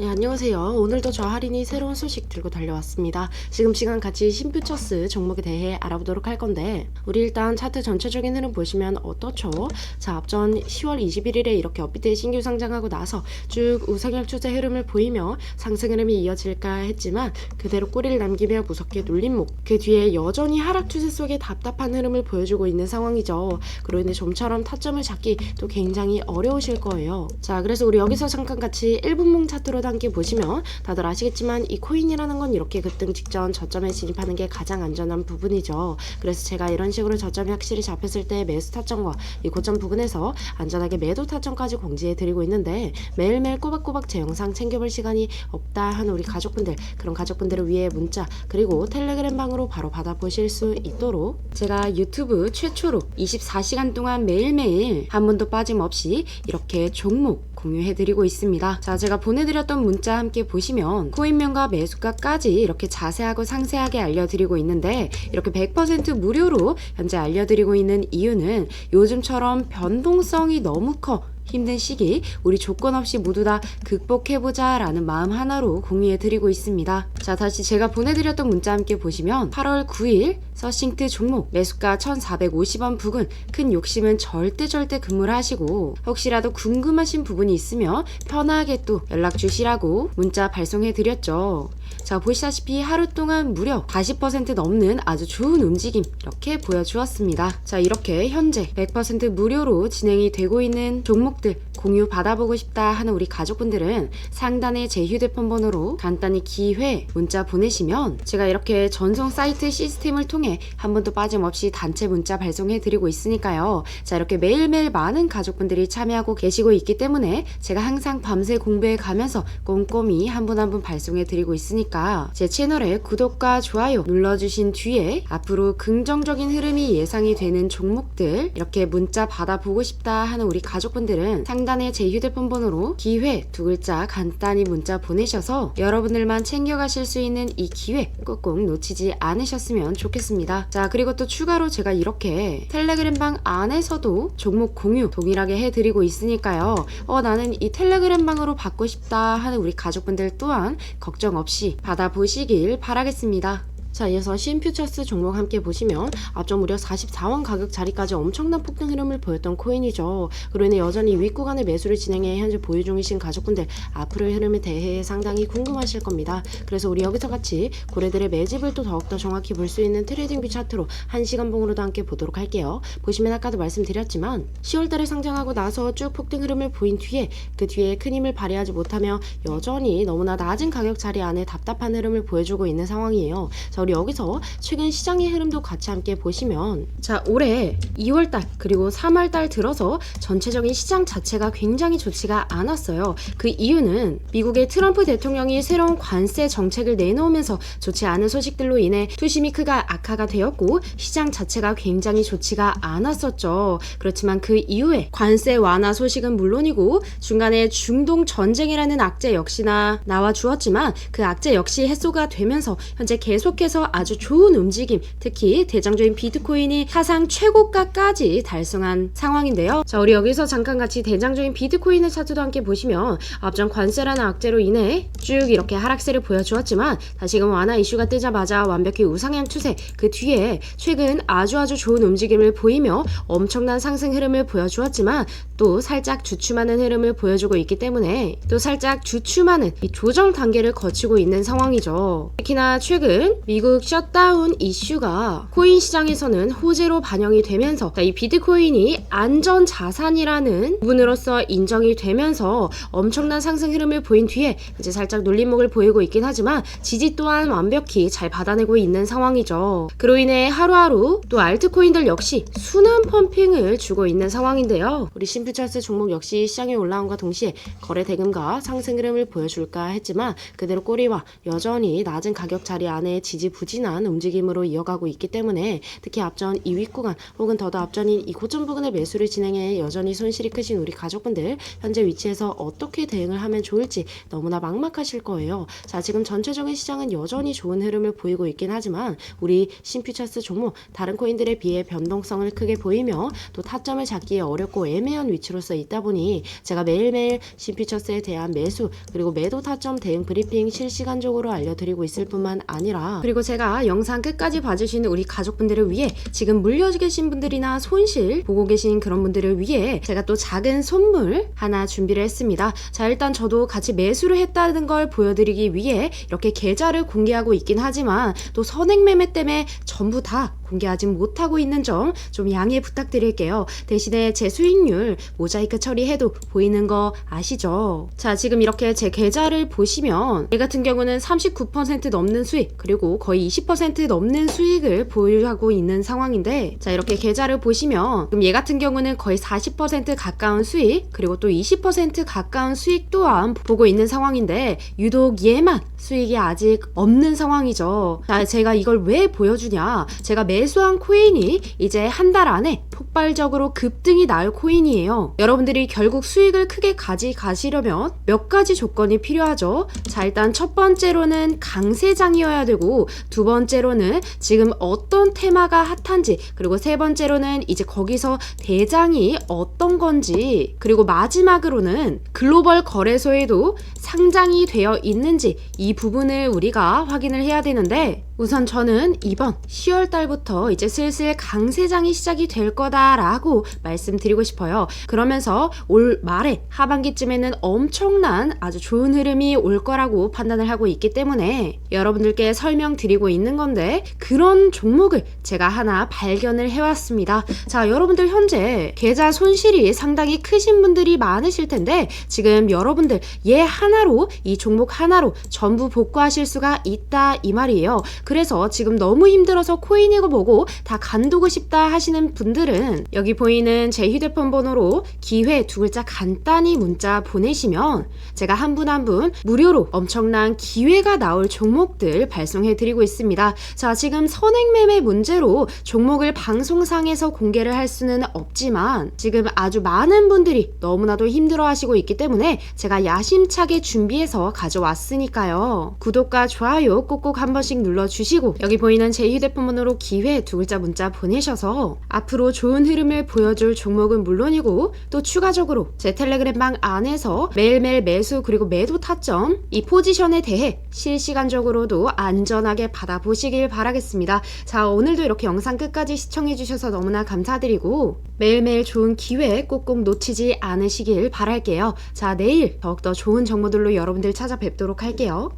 네, 안녕하세요. 오늘도 저 할인이 새로운 소식 들고 달려왔습니다. 지금 시간 같이 신퓨처스 종목에 대해 알아보도록 할 건데, 우리 일단 차트 전체적인 흐름 보시면 어떻죠? 자, 앞전 10월 21일에 이렇게 업비트에 신규 상장하고 나서 쭉 우상향 추세 흐름을 보이며 상승 흐름이 이어질까 했지만, 그대로 꼬리를 남기며 무섭게 눌린 목, 그 뒤에 여전히 하락 추세 속에 답답한 흐름을 보여주고 있는 상황이죠. 그로 인해 좀처럼 타점을 잡기 또 굉장히 어려우실 거예요. 자, 그래서 우리 여기서 잠깐 같이 1분봉 차트로 함께 보시면 다들 아시겠지만 이 코인이라는 건 이렇게 급등 직전 저점에 진입하는 게 가장 안전한 부분이죠. 그래서 제가 이런 식으로 저점이 확실히 잡혔을 때 매수 타점과 이 고점 부근에서 안전하게 매도 타점까지 공지해 드리고 있는데 매일매일 꼬박꼬박 제 영상 챙겨볼 시간이 없다 하는 우리 가족분들 그런 가족분들을 위해 문자 그리고 텔레그램 방으로 바로 받아보실 수 있도록 제가 유튜브 최초로 24시간 동안 매일매일 한 번도 빠짐없이 이렇게 종목 공유해드리고 있습니다. 자, 제가 보내드렸던 문자 함께 보시면 코인명과 매수가까지 이렇게 자세하고 상세하게 알려드리고 있는데 이렇게 100% 무료로 현재 알려드리고 있는 이유는 요즘처럼 변동성이 너무 커 힘든 시기 우리 조건 없이 모두 다 극복해보자 라는 마음 하나로 공유해드리고 있습니다. 자 다시 제가 보내드렸던 문자 함께 보시면 8월 9일 서싱트 종목 매수가 1450원 부근 큰 욕심은 절대 절대 금물 하시고 혹시라도 궁금하신 부분이 있으면 편하게 또 연락 주시라고 문자 발송해드렸죠. 자 보시다시피 하루 동안 무려 40% 넘는 아주 좋은 움직임 이렇게 보여주었습니다. 자 이렇게 현재 100% 무료로 진행이 되고 있는 종목 들 공유 받아보고 싶다 하는 우리 가족분들은 상단에 제 휴대폰 번호로 간단히 기회 문자 보내시면 제가 이렇게 전송 사이트 시스템을 통해 한 번도 빠짐없이 단체 문자 발송해 드리고 있으니까요. 자 이렇게 매일매일 많은 가족분들이 참여하고 계시고 있기 때문에 제가 항상 밤새 공부해 가면서 꼼꼼히 한 분 한분 발송해 드리고 있으니까 제 채널에 구독과 좋아요 눌러주신 뒤에 앞으로 긍정적인 흐름이 예상이 되는 종목들 이렇게 문자 받아보고 싶다 하는 우리 가족분들은 상단 에 제 휴대폰 번호로 기회 두 글자 간단히 문자 보내셔서 여러분들만 챙겨가실 수 있는 이 기회 꼭꼭 놓치지 않으셨으면 좋겠습니다. 자 그리고 또 추가로 제가 이렇게 텔레그램 방 안에서도 종목 공유 동일하게 해드리고 있으니까요. 어 나는 이 텔레그램 방으로 받고 싶다 하는 우리 가족분들 또한 걱정 없이 받아보시길 바라겠습니다. 자, 이어서 신퓨처스 종목 함께 보시면 앞전 무려 44원 가격 자리까지 엄청난 폭등 흐름을 보였던 코인이죠. 그로 인해 여전히 윗구간의 매수를 진행해 현재 보유 중이신 가족분들 앞으로의 흐름에 대해 상당히 궁금하실 겁니다. 그래서 우리 여기서 같이 고래들의 매집을 또 더욱더 정확히 볼 수 있는 트레이딩 뷰 차트로 1시간 봉으로도 함께 보도록 할게요. 보시면 아까도 말씀드렸지만 10월달에 상장하고 나서 쭉 폭등 흐름을 보인 뒤에 그 뒤에 큰 힘을 발휘하지 못하며 여전히 너무나 낮은 가격 자리 안에 답답한 흐름을 보여주고 있는 상황이에요. 자, 우리 여기서 최근 시장의 흐름도 같이 함께 보시면 자, 올해 2월달 그리고 3월달 들어서 전체적인 시장 자체가 굉장히 좋지가 않았어요. 그 이유는 미국의 트럼프 대통령이 새로운 관세 정책을 내놓으면서 좋지 않은 소식들로 인해 투심이 크가 악화가 되었고 시장 자체가 굉장히 좋지가 않았었죠. 그렇지만 그 이후에 관세 완화 소식은 물론이고 중간에 중동 전쟁이라는 악재 역시나 나와 주었지만 그 악재 역시 해소가 되면서 현재 계속해 서 아주 좋은 움직임 특히 대장주인 비트코인이 사상 최고가까지 달성한 상황인데요. 자 우리 여기서 잠깐 같이 대장주인 비트코인의 차트도 함께 보시면 앞전 관세라는 악재로 인해 쭉 이렇게 하락세를 보여주었지만 다시금 완화 이슈가 뜨자마자 완벽히 우상향 추세 그 뒤에 최근 아주 아주 좋은 움직임을 보이며 엄청난 상승 흐름을 보여주었지만 또 살짝 주춤하는 흐름을 보여주고 있기 때문에 또 살짝 주춤하는 이 조정 단계를 거치고 있는 상황이죠. 특히나 최근 미국 셧다운 이슈가 코인 시장에서는 호재로 반영이 되면서 이 비트코인이 안전 자산이라는 부분으로서 인정이 되면서 엄청난 상승 흐름을 보인 뒤에 이제 살짝 눌림목을 보이고 있긴 하지만 지지 또한 완벽히 잘 받아내고 있는 상황이죠. 그로 인해 하루하루 또 알트코인들 역시 순환 펌핑을 주고 있는 상황인데요. 우리 심퓨처스 종목 역시 시장에 올라온과 동시에 거래 대금과 상승 흐름을 보여줄까 했지만 그대로 꼬리와 여전히 낮은 가격 자리 안에 지지 지지부진한 움직임으로 이어가고 있기 때문에 특히 앞전 2위 구간 혹은 더더 앞전인 이 고점 부근의 매수를 진행해 여전히 손실이 크신 우리 가족분들 현재 위치에서 어떻게 대응을 하면 좋을지 너무나 막막하실 거예요. 자, 지금 전체적인 시장은 여전히 좋은 흐름을 보이고 있긴 하지만 우리 신퓨처스 종목 다른 코인들에 비해 변동성을 크게 보이며 또 타점을 잡기에 어렵고 애매한 위치로서 있다 보니 제가 매일매일 신퓨처스에 대한 매수 그리고 매도 타점 대응 브리핑 실시간적으로 알려드리고 있을 뿐만 아니라 그리고 제가 영상 끝까지 봐주시는 우리 가족분들을 위해 지금 물려 계신 분들이나 손실 보고 계신 그런 분들을 위해 제가 또 작은 선물 하나 준비를 했습니다. 자 일단 저도 같이 매수를 했다는 걸 보여드리기 위해 이렇게 계좌를 공개하고 있긴 하지만 또 선행 매매 때문에 전부 다 공개하지 못하고 있는 점 좀 양해 부탁드릴게요. 대신에 제 수익률 모자이크 처리해도 보이는 거 아시죠? 자, 지금 이렇게 제 계좌를 보시면 얘 같은 경우는 39% 넘는 수익 그리고 거의 20% 넘는 수익을 보유하고 있는 상황인데 자, 이렇게 계좌를 보시면 그럼 얘 같은 경우는 거의 40% 가까운 수익 그리고 또 20% 가까운 수익 또한 보고 있는 상황인데 유독 얘만 수익이 아직 없는 상황이죠. 자, 제가 이걸 왜 보여주냐? 제가 매수한 코인이 이제 한 달 안에 폭발적으로 급등이 나올 코인이에요. 여러분들이 결국 수익을 크게 가져가시려면 몇 가지 조건이 필요하죠. 자, 일단 첫 번째로는 강세장이어야 되고 두 번째로는 지금 어떤 테마가 핫한지 그리고 세 번째로는 이제 거기서 대장이 어떤 건지 그리고 마지막으로는 글로벌 거래소에도 상장이 되어 있는지 이 부분을 우리가 확인을 해야 되는데 우선 저는 이번 10월 달부터 이제 슬슬 강세장이 시작이 될 거다라고 말씀드리고 싶어요. 그러면서 올 말에 하반기쯤에는 엄청난 아주 좋은 흐름이 올 거라고 판단을 하고 있기 때문에 여러분들께 설명드리고 있는 건데 그런 종목을 제가 하나 발견을 해왔습니다. 자, 여러분들 현재 계좌 손실이 상당히 크신 분들이 많으실 텐데 지금 여러분들 얘 하나로 이 종목 하나로 전부 복구하실 수가 있다 이 말이에요. 그래서 지금 너무 힘들어서 코인이고 뭐고 다 간두고 싶다 하시는 분들은 여기 보이는 제 휴대폰 번호로 기회 두 글자 간단히 문자 보내시면 제가 한 분 한 분 무료로 엄청난 기회가 나올 종목들 발송해 드리고 있습니다. 자, 지금 선행매매 문제로 종목을 방송상에서 공개를 할 수는 없지만 지금 아주 많은 분들이 너무나도 힘들어 하시고 있기 때문에 제가 야심차게 준비해서 가져왔으니까요. 구독과 좋아요 꼭꼭 한 번씩 눌러 주시고 여기 보이는 제 휴대폰 번호로 기회 두 글자 문자 보내셔서 앞으로 좋은 흐름을 보여줄 종목은 물론이고 또 추가적으로 제 텔레그램방 안에서 매일매일 매수 그리고 매도 타점 이 포지션에 대해 실시간적으로도 안전하게 받아보시길 바라겠습니다. 자 오늘도 이렇게 영상 끝까지 시청해주셔서 너무나 감사드리고 매일매일 좋은 기회 꼭꼭 놓치지 않으시길 바랄게요. 자 내일 더욱더 좋은 정보들로 여러분들 찾아뵙도록 할게요.